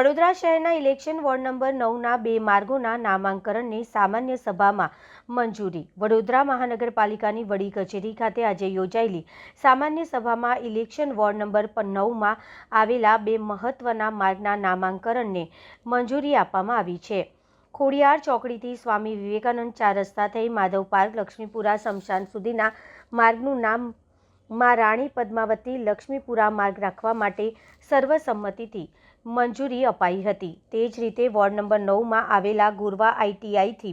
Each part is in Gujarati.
વડોદરા શહેરના ઇલેક્શન વોર્ડ નંબર નવના બે માર્ગોના નામાંકરણની સામાન્ય સભામાં મંજૂરી. વડોદરા મહાનગરપાલિકાની વડી કચેરી ખાતે આજે યોજાયેલી સામાન્ય સભામાં ઇલેક્શન વોર્ડ નંબર નવમાં આવેલા બે મહત્વના માર્ગના નામાંકનને મંજૂરી આપવામાં આવી છે. ખોડિયાર ચોકડીથી સ્વામી વિવેકાનંદ ચાર રસ્તા થઈ માધવ પાર્ક, લક્ષ્મીપુરા, શમશાન સુધીના માર્ગનું નામ માં રાણી પદ્માવતી લક્ષ્મીપુરા માર્ગ રાખવા માટે સર્વસંમતિથી મંજૂરી અપાઈ હતી. તે જ રીતે વોર્ડ નંબર નવમાં આવેલા ગુરવા આઈટીઆઈથી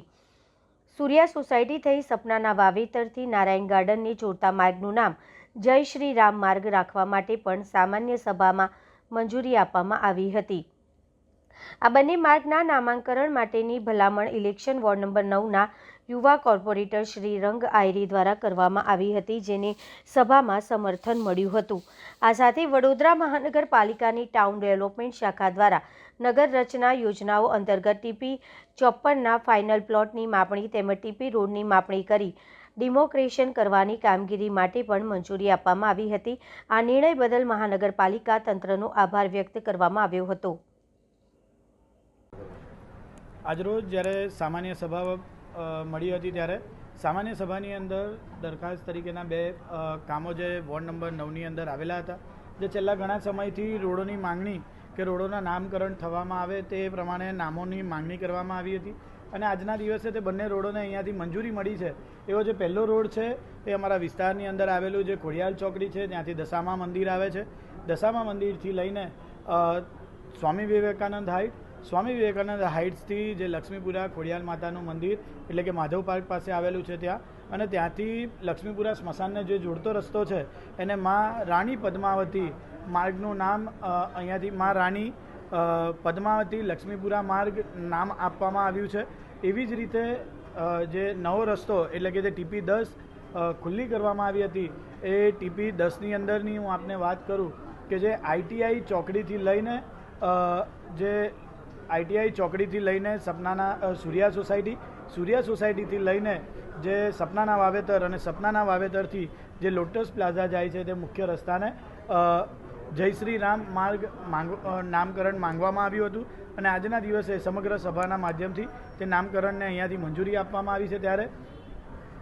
સૂર્યા સોસાયટી થઈ સપનાના વાવેતરથી નારાયણ ગાર્ડનને જોડતા માર્ગનું નામ જય શ્રી રામ માર્ગ રાખવા માટે પણ સામાન્ય સભામાં મંજૂરી આપવામાં આવી હતી. આ બંને માર્ગના નામાંકરણ માટેની ભલામણ ઇલેક્શન વોર્ડ નંબર નવના યુવા કોર્પોરેટર શ્રી રંગ આયરી દ્વારા કરવામાં આવી હતી, જેને સભામાં સમર્થન મળ્યું હતું. આ સાથે વડોદરા મહાનગરપાલિકાની ટાઉન ડેવલપમેન્ટ શાખા દ્વારા નગર રચના યોજનાઓ અંતર્ગત ટીપી ચોપ્પનના ફાઇનલ પ્લોટની માપણી તેમજ ટીપી રોડની માપણી કરી ડિમોક્રેશન કરવાની કામગીરી માટે પણ મંજૂરી આપવામાં આવી હતી. આ નિર્ણય બદલ મહાનગરપાલિકા તંત્રનો આભાર વ્યક્ત કરવામાં આવ્યો હતો. આજરોજ જ્યારે સામાન્ય સભા મળી હતી ત્યારે સામાન્ય સભાની અંદર દરખાસ્ત તરીકેના બે કામો જે વોર્ડ નંબર નવની અંદર આવેલા હતા, જે છેલ્લા ઘણા સમયથી રોડોની માંગણી કે રોડોના નામકરણ થવામાં આવે તે પ્રમાણે નામોની માંગણી કરવામાં આવી હતી અને આજના દિવસે તે બંને રોડોને અહીંયાથી મંજૂરી મળી છે. એવો જે પહેલો રોડ છે એ અમારા વિસ્તારની અંદર આવેલું જે ખોડિયાલ ચોકડી છે, ત્યાંથી દશામા મંદિર આવે છે. દશામા મંદિરથી લઈને સ્વામી વિવેકાનંદ હાઇટ સ્વામી વિવેકાનંદ હાઇટ્સથી જે લક્ષ્મીપુરા ખોડિયાલ માતાનું મંદિર, એટલે કે માધવ પાર્ક પાસે આવેલું છે ત્યાં. અને ત્યાંથી લક્ષ્મીપુરા સ્મશાનને જે જોડતો રસ્તો છે, એને માં રાણી પદ્માવતી માર્ગનું નામ અહીંયાથી માં રાણી પદ્માવતી લક્ષ્મીપુરા માર્ગ નામ આપવામાં આવ્યું છે. એવી જ રીતે જે નવો રસ્તો, એટલે કે જે ટીપી દસ ખુલ્લી કરવામાં આવી હતી, એ ટીપી દસની અંદરની હું આપને વાત કરું કે જે આઈટીઆઈ ચોકડીથી લઈને જે આઈટીઆઈ ચોકડીથી લઈને સપનાના સૂર્યા સોસાયટી, સૂર્યા સોસાયટીથી લઈને જે સપનાના વાવેતર અને સપનાના વાવેતરથી જે લોટસ પ્લાઝા જાય છે તે મુખ્ય રસ્તાને જય શ્રી રામ માર્ગ નામકરણ માંગવામાં આવ્યું હતું અને આજના દિવસે સમગ્ર સભાના માધ્યમથી તે નામકરણને અહીંયાથી મંજૂરી આપવામાં આવી છે ત્યારે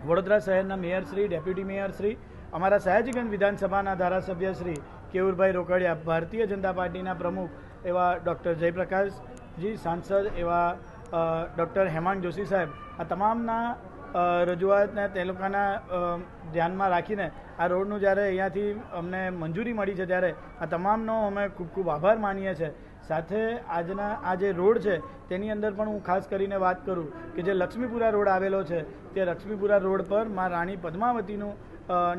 વડોદરા શહેરના મેયરશ્રી ડેપ્યુટી મેયરશ્રી અમારા સયાજીગંજ વિધાનસભાના ધારાસભ્ય શ્રી કેવુરભાઈ રોકડિયા, ભારતીય જનતા પાર્ટીના પ્રમુખ એવા ડૉક્ટર જયપ્રકાશજી સાંસદ એવા ડૉક્ટર હેમાંગ જોશી સાહેબ, આ તમામના રજૂઆતને તે લોકોના ધ્યાનમાં રાખીને આ રોડનું જ્યારે અહીંયાથી અમને મંજૂરી મળી છે ત્યારે આ તમામનો અમે ખૂબ ખૂબ આભાર માનીએ છીએ. સાથે આજના, આ જે રોડ છે તેની અંદર પણ હું ખાસ કરીને વાત કરું કે જે લક્ષ્મીપુરા રોડ આવેલો છે તે લક્ષ્મીપુરા રોડ પરમાં રાણી પદ્માવતીનું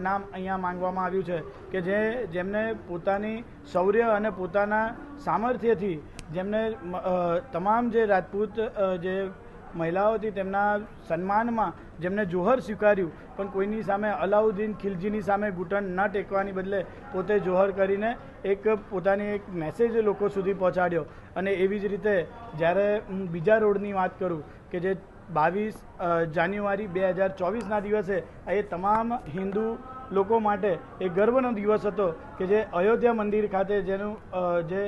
નામ અહીંયા માંગવામાં આવ્યું છે કે જે, જેમને પોતાની શૌર્ય અને પોતાના સામર્થ્યથી જેમને તમામ જે રાજપૂત જે મહિલાઓ હતી તેમના સન્માનમાં જેમને જોહર સ્વીકાર્યું, પણ કોઈની સામે અલાઉદ્દીન ખિલજીની સામે ઘૂંટણ ન ટેકવાની બદલે પોતે જોહર કરીને એક પોતાની એક મેસેજ લોકો સુધી પહોંચાડ્યો. અને એવી જ રીતે જ્યારે હું બીજા રોડની વાત કરું કે જે બાવીસ જાન્યુઆરી બે હજાર ચોવીસના દિવસે એ તમામ હિન્દુ લોકો માટે એ ગર્વનો દિવસ હતો કે જે અયોધ્યા મંદિર ખાતે જેનું જે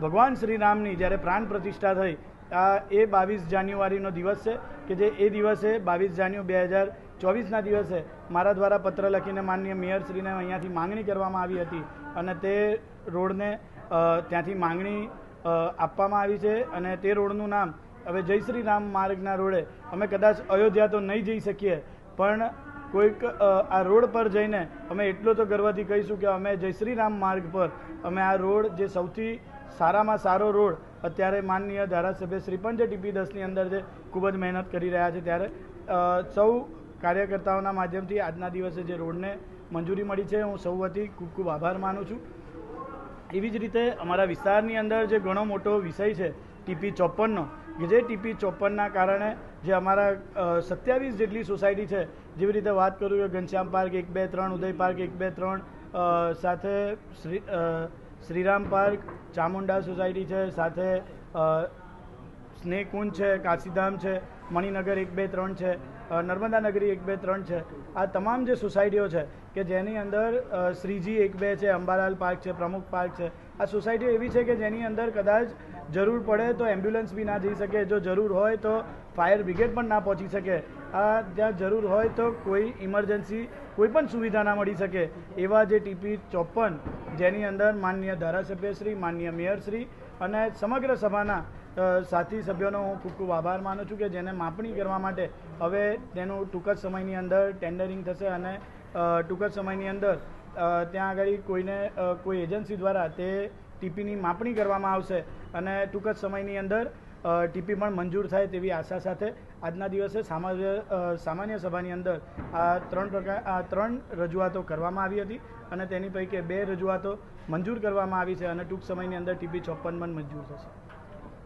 ભગવાન શ્રી રામની જ્યારે પ્રાણ પ્રતિષ્ઠા થઈ, આ એ બાવીસ જાન્યુઆરીનો દિવસ છે કે જે એ દિવસે બાવીસ જાન્યુ બે હજાર ચોવીસના દિવસે મારા દ્વારા પત્ર લખીને માનનીય મેયરશ્રીને અહીંયાથી માંગણી કરવામાં આવી હતી અને તે રોડને ત્યાંથી માંગણી આપવામાં આવી છે અને તે રોડનું નામ હવે જય શ્રી રામ માર્ગના રોડે અમે કદાચ અયોધ્યા તો નહીં જઈ શકીએ, પણ કોઈક આ રોડ પર જઈને અમે એટલો તો ગર્વથી કહીશું કે અમે જય શ્રી રામ માર્ગ પર, અમે આ રોડ જે સૌથી સારામાં સારો રોડ અત્યારે માનનીય ધારાસભ્ય શ્રી પણ જે ટીપી દસની અંદર જે ખૂબ જ મહેનત કરી રહ્યા છે ત્યારે સૌ કાર્યકર્તાઓના માધ્યમથી આજના દિવસે જે રોડને મંજૂરી મળી છે, હું સૌ વતી ખૂબ ખૂબ આભાર માનું છું. એવી જ રીતે અમારા વિસ્તારની અંદર જે ઘણો મોટો વિષય છે ટીપી ચોપનનો કે જે ટીપી ચોપનના કારણે જે અમારા સત્યાવીસ જેટલી સોસાયટી છે, જેવી રીતે વાત કરું કે ઘનશ્યામ પાર્ક એક બે ત્રણ, ઉદય પાર્ક એક બે ત્રણ સાથે શ્રી શ્રીરામ પાર્ક ચામુંડા સોસાયટી છે સાથે અ, સ્નેહકુંજ છે કાશીધામ છે. મણિનગર એક બે ત્રણ છે નર્મદા નગરી એક બે ત્રણ છે. આ તમામ જે સોસાયટીઓ છે, કે જેની અંદર શ્રીજી એક બે છે, અંબાલાલ પાર્ક છે, પ્રમુખ પાર્ક છે, આ સોસાયટીઓ એવી છે કે જેની અંદર કદાચ જરૂર પડે તો એમ્બ્યુલન્સ બી ના જઈ શકે, જો જરૂર હોય તો ફાયર બ્રિગેડ પણ ના પહોંચી શકે. આ જ્યાં જરૂર હોય તો કોઈ ઇમરજન્સી, કોઈ પણ સુવિધા ના મળી શકે. એવા જે ટીપી ચોપન જેની અંદર માનનીય ધારાસભ્યશ્રી માનનીય મેયરશ્રી અને સમગ્ર સભાના સાથી સભ્યોનો હું ખૂબ ખૂબ આભાર માનું છું કે જેને માપણી કરવા માટે. હવે તેનું ટૂંક જ સમયની અંદર ટેન્ડરિંગ થશે અને ટૂંક જ સમયની અંદર ત્યાં આગળ કોઈને કોઈ એજન્સી દ્વારા તે ટીપીની માપણી કરવામાં આવશે અને ટૂંક જ સમયની અંદર ટીપી પણ મંજૂર થાય તેવી આશા સાથે આજના દિવસે સામાન્ય સામાન્ય સભાની અંદર આ ત્રણ પ્રકાર, આ ત્રણ રજૂઆતો કરવામાં આવી હતી અને તેની પૈકી બે રજૂઆતો મંજૂર કરવામાં આવી છે અને ટૂંક સમયની અંદર ટીપી ચોપ્પન પણ મંજૂર થશે.